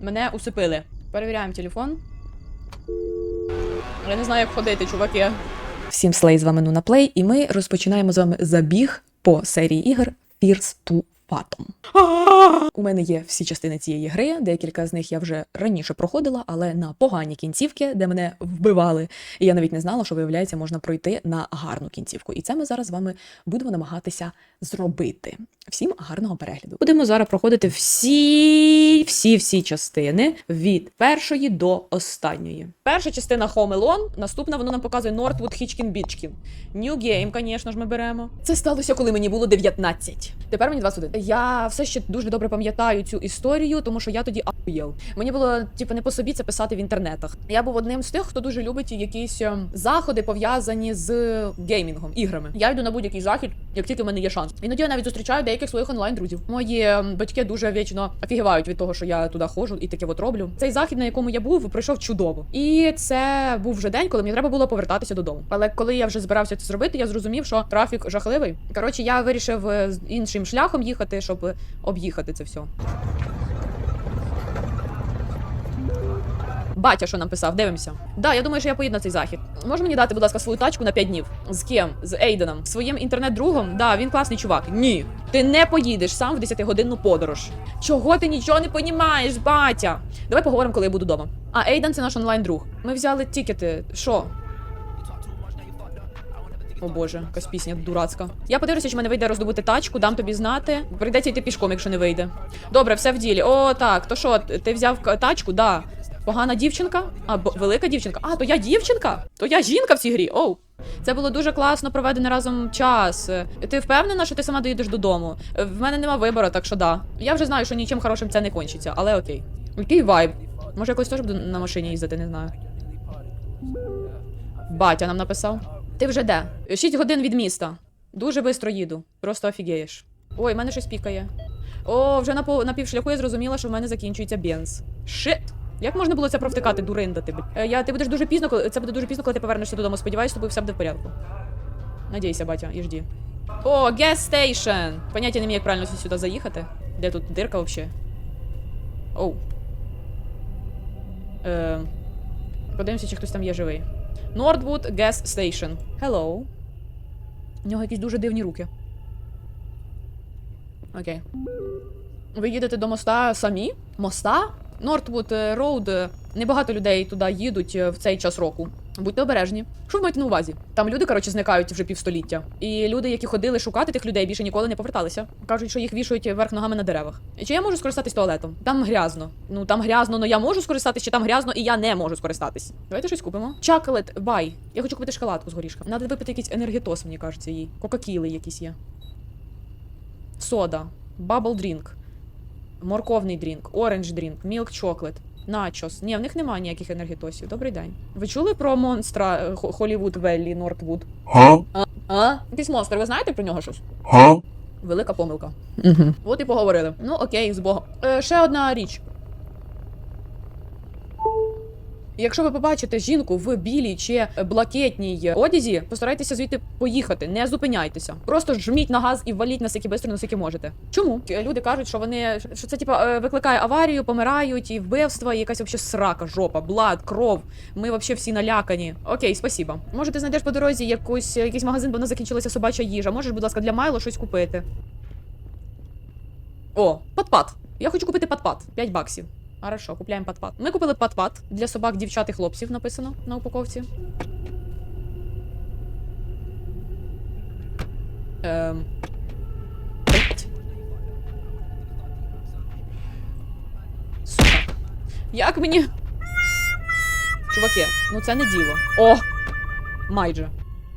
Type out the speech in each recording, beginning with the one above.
Мене усипили. Перевіряємо телефон. Я не знаю, як ходити, чуваки. Всім слей, з вами Нуна Плей, і ми розпочинаємо з вами забіг по серії ігор Fears 2 патом. У мене є всі частини цієї гри, декілька з них я вже раніше проходила, але на погані кінцівки, де мене вбивали, і я навіть не знала, що виявляється, можна пройти на гарну кінцівку. І це ми зараз з вами будемо намагатися зробити. Всім гарного перегляду. Будемо зараз проходити всі всі всі частини від першої до останньої. Перша частина Home Alone, наступна вона нам показує Northwood Hitchkin Beachkin. New Game, звісно ж, ми беремо. Це сталося, коли мені було 19. Тепер мені 21. Я все ще дуже добре пам'ятаю цю історію, тому що я тоді ахуєл. Мені було типу не по собі це писати в інтернетах. Я був одним з тих, хто дуже любить якісь ем, заходи пов'язані з геймінгом, іграми. Я йду на будь-який захід, як тільки в мене є шанс. Іноді я навіть зустрічаю деяких своїх онлайн друзів. Мої ем, батьки дуже вічно офігівають від того, що я туди ходжу і таке от роблю. Цей захід, на якому я був, пройшов чудово. І це був вже день, коли мені треба було повертатися додому. Але коли я вже збирався це зробити, я зрозумів, що трафік жахливий. Коротше, я вирішив е, іншим шляхом їхати, щоб е, об'їхати це все. Батя, що нам писав, дивимося. Да, я думаю, що я поїду на цей захід. Може мені дати, будь ласка, свою тачку на 5 днів? З ким? З Ейденом. Своїм інтернет-другом? Да, він класний чувак. Ні. Ти не поїдеш сам в 10-годинну подорож. Чого ти нічого не понімаєш, батя? Давай поговоримо, коли я буду вдома. А Ейден це наш онлайн-друг. Ми взяли тікети. Що? О боже, якась пісня дурацька. Я подивлюся, чи мене вийде роздобути тачку, дам тобі знати. Прийдеться йти пішком, якщо не вийде. Добре, все в ділі. О, так, то що, ти взяв тачку? Да. Погана дівчинка? А, велика дівчинка. А, то я дівчинка? То я жінка в цій грі. Оу. Це було дуже класно проведений разом час. Ти впевнена, що ти сама доїдеш додому? В мене нема вибору, так що да. Я вже знаю, що нічим хорошим це не кончиться, але окей. Який вайб? Може, якось теж буду на машині їздити, не знаю. Батя нам написав. Ти вже де? 6 годин від міста. Дуже швидко їду. Просто офігієш. Ой, в мене щось пікає. О, вже на, на півшляху я зрозуміла, що в мене закінчується бенз. Шит! Як можна було це провтикати, дуринда ти? Е, Я, ти будеш дуже пізно, коли це буде дуже пізно, коли ти повернешся додому. Сподіваюсь, з тобою все буде в порядку. Надійся, батя, і жді. О, gas station! Поняття не маю, як правильно сюди заїхати. Де тут дирка взагалі? Оу. Е, подивимося, чи хтось там є живий. Nordwood Gas Station. Hello. У нього якісь дуже дивні руки. Окей. Ви їдете до моста самі? Моста? Нортвуд Роуд. е, Небагато людей туди їдуть е, в цей час року. Будьте обережні. Що ви маєте на увазі? Там люди, коротше, зникають вже півстоліття. І люди, які ходили шукати тих людей, більше ніколи не поверталися. Кажуть, що їх вішають вверх ногами на деревах. Чи я можу скористатись туалетом? Там грязно. Ну там грязно, але я можу скористатись, чи там грязно, і я не можу скористатись. Давайте щось купимо. Чаколет, бай. Я хочу купити шоколадку з горішком. Надо випити якийсь енергетос, мені кажеться, їй. Кока-кіли якісь є. Сода. Бабл дрінк. Морковний дрінк, оранж дрінк, мілк чоклет, начос. Ні, в них немає ніяких енергетосів. Добрий день. Ви чули про монстра е, Холівуд Веллі Нортвуд? Huh? А? Якийсь монстр, ви знаєте про нього щось? Huh? Велика помилка. Угу. От і поговорили. Ну окей, з Богом. Е, ще одна річ. Якщо ви побачите жінку в білій чи блакитній одязі, постарайтеся звідти поїхати, не зупиняйтеся. Просто жміть на газ і валіть наскільки швидко, наскільки можете. Чому? Е, Люди кажуть, що вони що це типа е, викликає аварію, помирають і вбивства, і якась вообще срака, жопа, блад, кров. Ми вообще всі налякані. Окей, спасіба. Може, ти знайдеш по дорозі якусь якийсь магазин, бо вона закінчилася собача їжа. Можеш, будь ласка, для Майло щось купити. О, пат-пат. Я хочу купити пат-пат. 5 баксів. Хорошо, купляємо пат-пат. Ми купили пат-пат для собак, дівчат і хлопців написано на упаковці. Ем. Як мені. Чуваки, ну це не діло. О! Майже.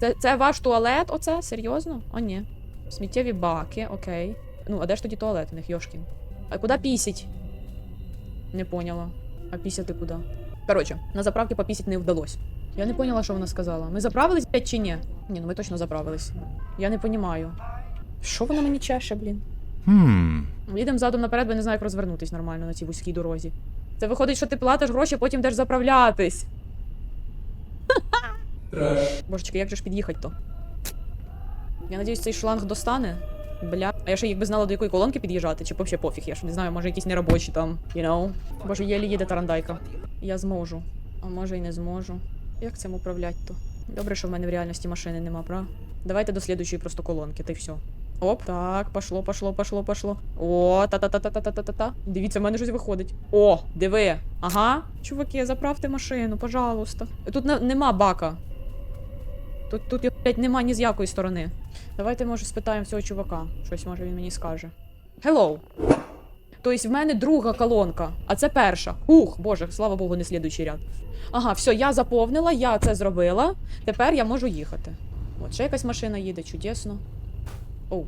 Це, це ваш туалет, оце? Серйозно? О, ні. Сміттєві баки, окей. Ну, а де ж тоді туалет у них, Йошкін? А куди пісять? Не поняла. А пісяти куди? Коротше, на заправки попісять не вдалося. Я не поняла, що вона сказала. Ми заправились блядь, чи ні? Ні, ну ми точно заправились. Я не понімаю. Що вона мені чеше, блін? Hmm. Їдемо задом наперед, бо не знаю, як розвернутись нормально на цій вузькій дорозі. Це виходить, що ти платиш гроші, а потім йдеш заправлятись. Божечки, як же ж під'їхати то? Я надіюсь, цей шланг достане. Бля. А я ще якби знала, до якої колонки під'їжджати, чи взагалі пофіг, я ж не знаю, може якісь неробочі там, you know. Боже, єлі їде тарандайка. Я зможу. А може і не зможу. Як цим управляти то? Добре, що в мене в реальності машини нема, пра? Давайте до слідуючої просто колонки, та й все. Оп, так, пошло, пошло, пошло, пошло. О, та-та-та-та-та-та-та-та. Дивіться, в мене щось виходить. О, диви. Ага. Чуваки, заправте машину, пожалуйста. Тут не- нема бака. Тут, тут блядь, нема ні з якої сторони. Давайте, може, спитаємо цього чувака. Щось, може, він мені скаже. Hello. Тобто в мене друга колонка, а це перша. Ух, боже, слава Богу, не слідуючий ряд. Ага, все, я заповнила, я це зробила. Тепер я можу їхати. От, ще якась машина їде, чудесно. Оу,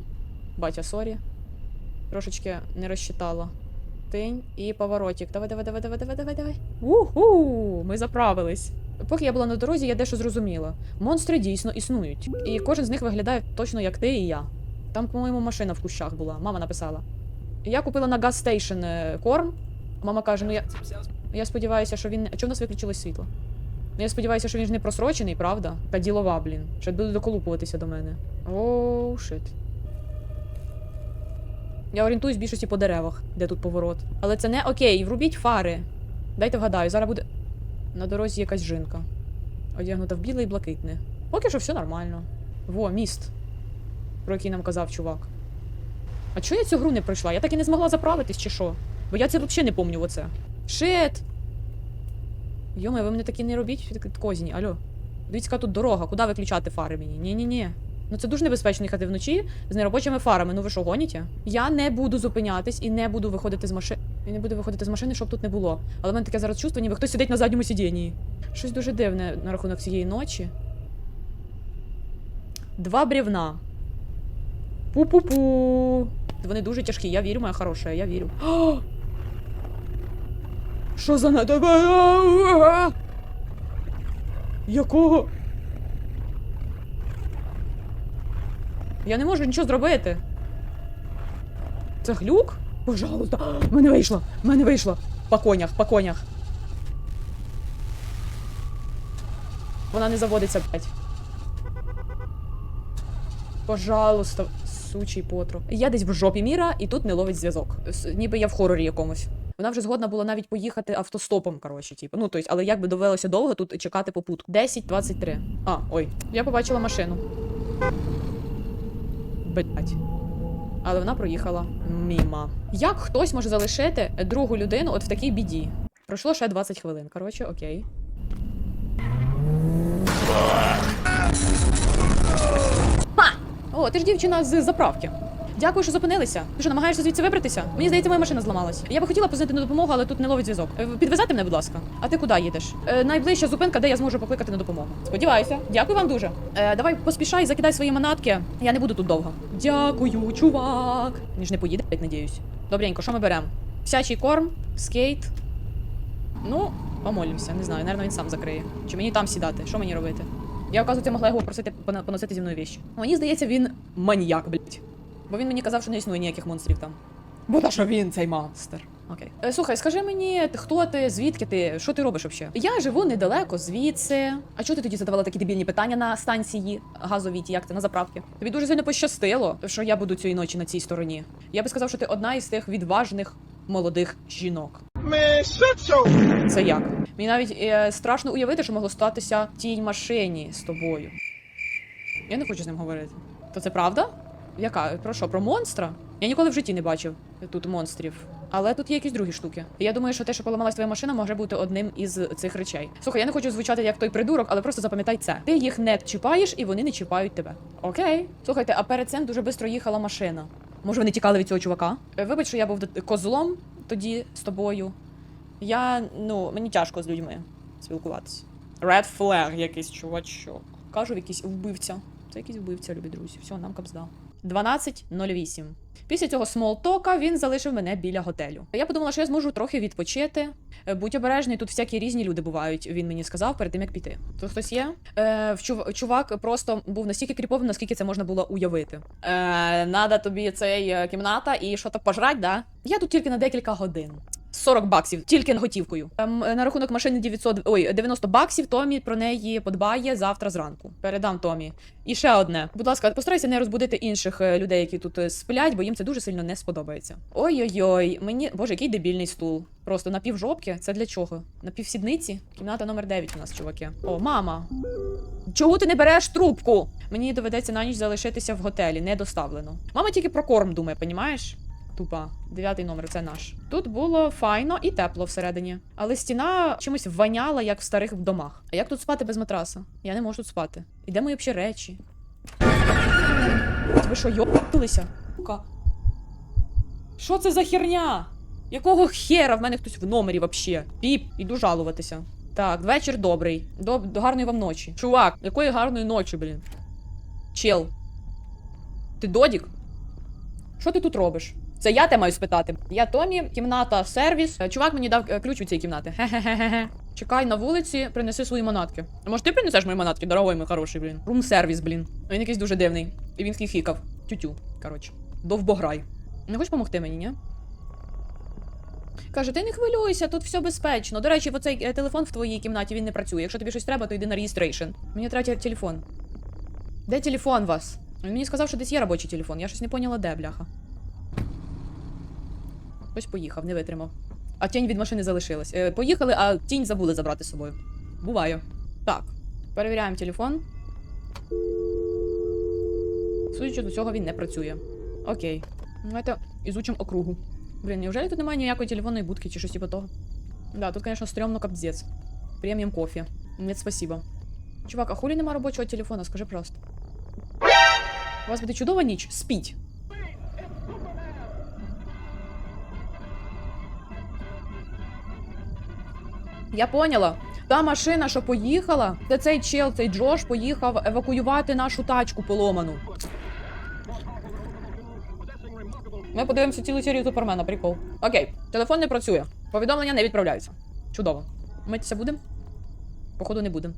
батя, сорі. Трошечки не розчитала. Тинь і поворотик. Давай, давай, давай, давай, давай, давай, давай. Уху! Ми заправились. Поки я була на дорозі, я дещо зрозуміла. Монстри дійсно існують. І кожен з них виглядає точно як ти і я. Там, по-моєму, машина в кущах була. Мама написала. Я купила на газстейшн е, корм. Мама каже: ну я. Я сподіваюся, що він. А чого в нас виключилось світло? Ну, я сподіваюся, що він ж не просрочений, правда? Та ділова, блін. Ще буде доколупуватися до мене. Оу, шит. Я орієнтуюсь більшості по деревах, де тут поворот. Але це не окей, врубіть фари. Дайте вгадаю, зараз буде. На дорозі якась жінка. Одягнута в біле і блакитне. Поки що все нормально. Во, міст, про який нам казав чувак. А чого я цю гру не пройшла? Я так і не змогла заправитись, чи що? Бо я це взагалі не помню оце. Шит! Йоме, ви мене такі не робіть козні, алло. Дивіться, яка тут дорога, куди виключати фари мені? Ні-ні-ні. Ну це дуже небезпечно їхати вночі з неробочими фарами. Ну ви що, гоніте? Я не буду зупинятись і не буду виходити з машини. І не буду виходити з машини, щоб тут не було. Але в мене таке зараз чувство, ніби хтось сидить на задньому сидінні. Щось дуже дивне на рахунок цієї ночі. Два брівна. Пу-пу-пу. Вони дуже тяжкі, я вірю, моя хороша, я вірю. Що за на тебе? Якого? Я не можу нічого зробити. Це глюк? Пожалуйста. В мене вийшло. В мене вийшло. По конях, по конях. Вона не заводиться, блядь. Пожалуйста, сучий потру. Я десь в жопі міра, і тут не ловить зв'язок. Ніби я в хорорі якомусь. Вона вже згодна була навіть поїхати автостопом, коротше, типу. Ну, тобто, але як би довелося довго тут чекати попутку. 10-23. А, ой, я побачила машину. Блять. Але вона проїхала міма. Як хтось може залишити другу людину от в такій біді? Пройшло ще 20 хвилин. Коротше, окей. Ха! О, ти ж дівчина з заправки. Дякую, що зупинилися. Ти що, намагаєшся звідси вибратися? Мені здається, моя машина зламалась. Я би хотіла позвонити на допомогу, але тут не ловить зв'язок. Е, Підвезете мене, будь ласка. А ти куди їдеш? Е, найближча зупинка, де я зможу покликати на допомогу. Сподіваюся. Дякую вам дуже. Е, давай поспішай, закидай свої манатки. Я не буду тут довго. Дякую, чувак. Він ж не поїде, надіюсь. Добренько, що ми беремо? Псячий корм, скейт. Ну, помолімося, не знаю, Наверно, він сам закриє. Чи мені там сідати? Що мені робити? Я, оказується, могла його попросити пона- поносити зі мною віщі. Мені здається, він маніяк, блядь. Бо він мені казав, що не існує ніяких монстрів там. Бо та що він цей монстр. Окей. Е, слухай, скажи мені, хто ти, звідки ти, що ти робиш взагалі? Я живу недалеко звідси. А чого ти тоді задавала такі дебільні питання на станції газовій, ті, як це на заправки? Тобі дуже сильно пощастило, що я буду цієї ночі на цій стороні. Я би сказав, що ти одна із тих відважних молодих жінок. Це як? Мені навіть е, страшно уявити, що могло статися в тій машині з тобою. Я не хочу з ним говорити. То це правда? Яка? Про що? Про монстра? Я ніколи в житті не бачив тут монстрів. Але тут є якісь другі штуки. Я думаю, що те, що поламалась твоя машина, може бути одним із цих речей. Слухай, я не хочу звучати як той придурок, але просто запам'ятай це. Ти їх не чіпаєш, і вони не чіпають тебе. Окей. Слухайте, а перед цим дуже швидко їхала машина. Може, вони тікали від цього чувака? Е, Вибач, що я був козлом тоді з тобою. Я, ну, мені тяжко з людьми спілкуватися. Red flag якийсь чувачок. Кажу, якийсь вбивця. Це якийсь вбивця, любі друзі. Все, нам капзда. 12.08. Після цього смолтока він залишив мене біля готелю. Я подумала, що я зможу трохи відпочити. Е, Будь обережний, тут всякі різні люди бувають. Він мені сказав перед тим, як піти. Тут хтось є? Е, чувак просто був настільки кріповим, наскільки це можна було уявити. Е, надо тобі цей е, кімната і що то пожрать, да? Я тут тільки на декілька годин. 40 баксів, тільки готівкою. Там е, на рахунок машини 900, ой, 90 баксів. Томі про неї подбає завтра зранку. Передам Томі. І ще одне. Будь ласка, постарайся не розбудити інших е, людей, які тут е, сплять, бо їм це дуже сильно не сподобається. Ой-ой-ой, мені. Боже, який дебільний стул. Просто напівжопки. Це для чого? Напівсідниці? Кімната номер 9 у нас, чуваки. О, мама. Чого ти не береш трубку? Мені доведеться на ніч залишитися в готелі, не доставлено. Мама тільки про корм думає, понімаєш? Тупа, дев'ятий номер, це наш. Тут було файно і тепло всередині, але стіна чимось воняла, як в старих домах. А як тут спати без матраса? Я не можу тут спати. І де мої взагалі речі? Ви що, йопилися? Що це за херня? Якого хера в мене хтось в номері вообще? Піп, іду жалуватися. Так, вечір добрий. Доб... Гарної вам ночі. Чувак, якої гарної ночі, блін. Чел. Ти додік? Що ти тут робиш? Це я те маю спитати. Я Томі, кімната, сервіс. Е, Чувак мені дав е, ключ від цієї кімнати. Хе-хе-хе. Чекай на вулиці, принеси свої манатки. А може ти принесеш мої манатки, дорогой мій хороший, блін. Рум сервіс, блін. Він якийсь дуже дивний. І він хіхікав. Тютю, коротше. Довбограй. Не хочеш допомогти мені, ні? Каже, ти не хвилюйся, тут все безпечно. До речі, оцей е, телефон в твоїй кімнаті він не працює. Якщо тобі щось треба, то йди на реєстрейшн. Мені третій телефон. Де телефон вас? Він мені сказав, що десь є робочий телефон. Я щось не поняла, де, бляха. Ось поїхав, не витримав. А тінь від машини залишилась. Е, поїхали, а тінь забули забрати з собою. Буває. Так. Перевіряємо телефон. Судячи до цього, він не працює. Окей. Давайте ізучимо округу. Блін, неужели тут немає ніякої телефонної будки чи щось типу того? Да, тут, конечно, стрёмно капздец. Преміум кофе. Нет, спасибо. Чувак, а хулі нема робочого телефона, скажи просто. У вас буде чудова ніч, спіть. Я поняла. Та машина, що поїхала, це цей чел, цей Джош поїхав евакуювати нашу тачку поломану. Ми подивимося цілу серію Супермена, прикол. Окей, телефон не працює. Повідомлення не відправляються. Чудово. Митися будемо? Походу, не будемо.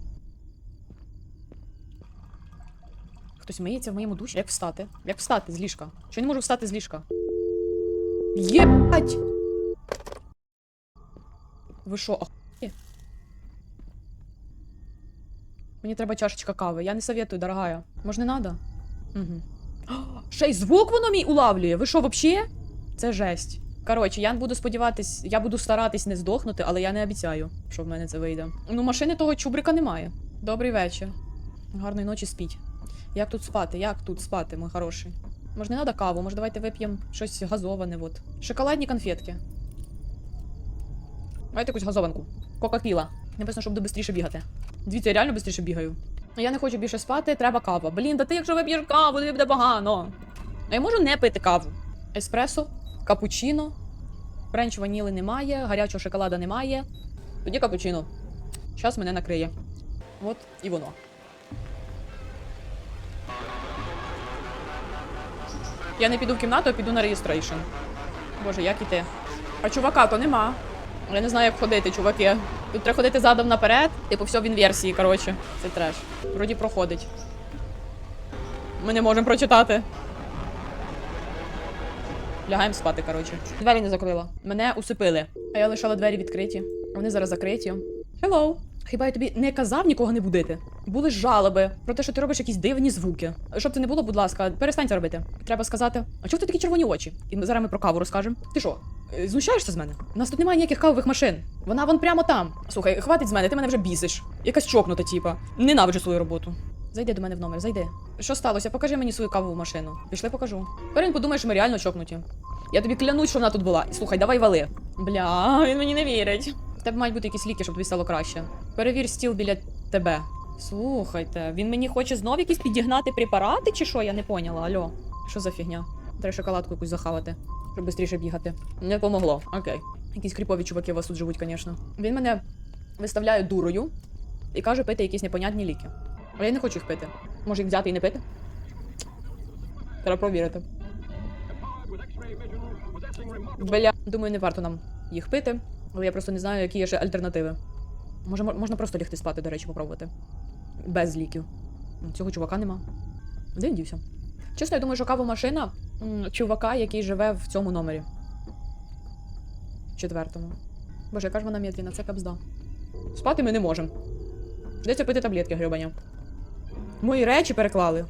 Хтось миється в моєму душі. Як встати? Як встати з ліжка? Чого не можу встати з ліжка? Єбать! Ви що, Мені треба чашечка кави. Я не советую, дорогая. Може, не надо? Угу. Ще й звук воно мій улавлює. Ви що, вообще? Це жесть. Коротше, я буду сподіватись, я буду старатись не здохнути, але я не обіцяю, що в мене це вийде. Ну, машини того чубрика немає. Добрий вечір. Гарної ночі спіть. Як тут спати? Як тут спати, мой хороший? Може, не треба каву, може, давайте вип'ємо щось газоване, от. Шоколадні конфетки. Давайте якусь газованку. Кока-піла. Написано, щоб буду бігати. Дивіться, я реально швидше бігаю. Я не хочу більше спати, треба кава. Блін, да ти якщо вип'єш каву, тобі буде погано. А я можу не пити каву. Еспресо, капучино, френч ваніли немає, гарячого шоколада немає. Тоді капучино. Зараз мене накриє. От і воно. Я не піду в кімнату, а піду на реєстрейшн. Боже, як іти? А чувака то нема. Я не знаю, як ходити, чуваки. Тут треба ходити задом наперед, типу, все в інверсії, коротше. Це треш. Вроді проходить. Ми не можемо прочитати. Лягаємо спати, коротше. Двері не закрила. Мене усипили. А я лишала двері відкриті. Вони зараз закриті. Hello. Хіба я тобі не казав нікого не будити? Були жалоби про те, що ти робиш якісь дивні звуки. Щоб це не було, будь ласка, перестань це робити. Треба сказати, а чого тебе такі червоні очі? І зараз ми про каву розкажемо. Ти що? Е, Знущаєшся з мене? У нас тут немає ніяких кавових машин. Вона вон прямо там. Слухай, хватить з мене, ти мене вже бісиш. Якась чокнута, типа. Ненавиджу свою роботу. Зайди до мене в номер, зайди. Що сталося? Покажи мені свою кавову машину. Пішли, покажу. Тепер подумає, що ми реально чокнуті. Я тобі клянусь, що вона тут була. Слухай, давай вали. Бля, він мені не вірить. В тебе мають бути якісь ліки, щоб тобі стало краще. Перевір стіл біля тебе. Слухайте, він мені хоче знов якісь підігнати препарати, чи що? Я не поняла. Альо. Що за фігня? Треба шоколадку якусь захавати, щоб швидше бігати. Не помогло. Окей. Якісь кріпові чуваки у вас тут живуть, звісно. Він мене виставляє дурою і каже пити якісь непонятні ліки. Але я не хочу їх пити. Може їх взяти і не пити? Треба провірити. Бля, думаю, не варто нам їх пити, але я просто не знаю, які є ще альтернативи. Може, можна просто лягти спати, до речі, попробувати. Без ліків. Цього чувака нема. Де він дівся? Чесно, я думаю, що кава машина чувака, який живе в цьому номері. четвертому. Боже, яка ж вона медленна, це кабзда. Спати ми не можемо. Придеться пити таблетки грибані. Мої речі переклали.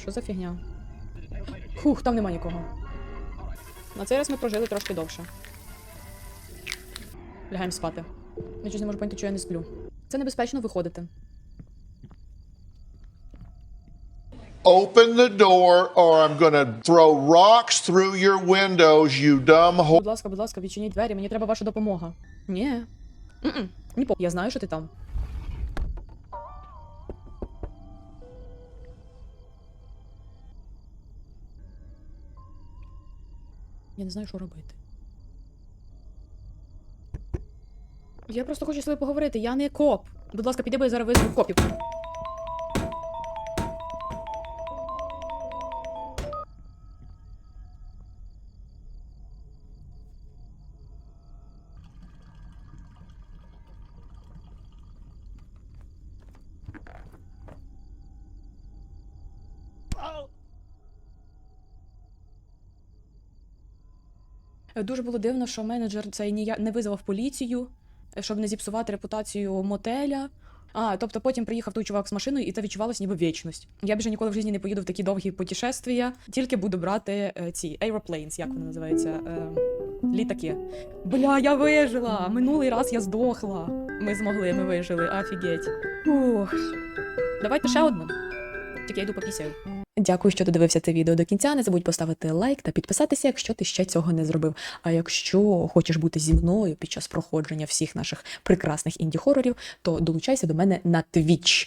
Що за фігня? Хух, там нема нікого. На цей раз ми прожили трошки довше. Лягаємо спати. Я щось не можу поняти, що я не сплю. Це небезпечно виходити. Open the door or I'm gonna throw rocks through your windows, you dumb whore. Будь ласка, будь ласка, відчиніть двері, мені треба ваша допомога. Ні. М-м. Ні по. Я знаю, що ти там. Я не знаю, що робити. Я просто хочу з тобою поговорити. Я не коп. Будь ласка, піди, бо я зараз визву копів. Дуже було дивно, що менеджер цей ніяк не визвав поліцію, е, щоб не зіпсувати репутацію мотеля. А, тобто потім приїхав той чувак з машиною, і це відчувалось ніби вічність. Я більше ніколи в житті не поїду в такі довгі путешествия, тільки буду брати е, ці aeroplanes, як вони називаються, е, літаки. Бля, я вижила! Минулий раз я здохла. Ми змогли, ми вижили, офігеть. Ух. Давайте ще одну. Тільки я йду попісяю. Дякую, що додивився це відео до кінця. Не забудь поставити лайк та підписатися, якщо ти ще цього не зробив. А якщо хочеш бути зі мною під час проходження всіх наших прекрасних інді-хорорів, то долучайся до мене на Twitch.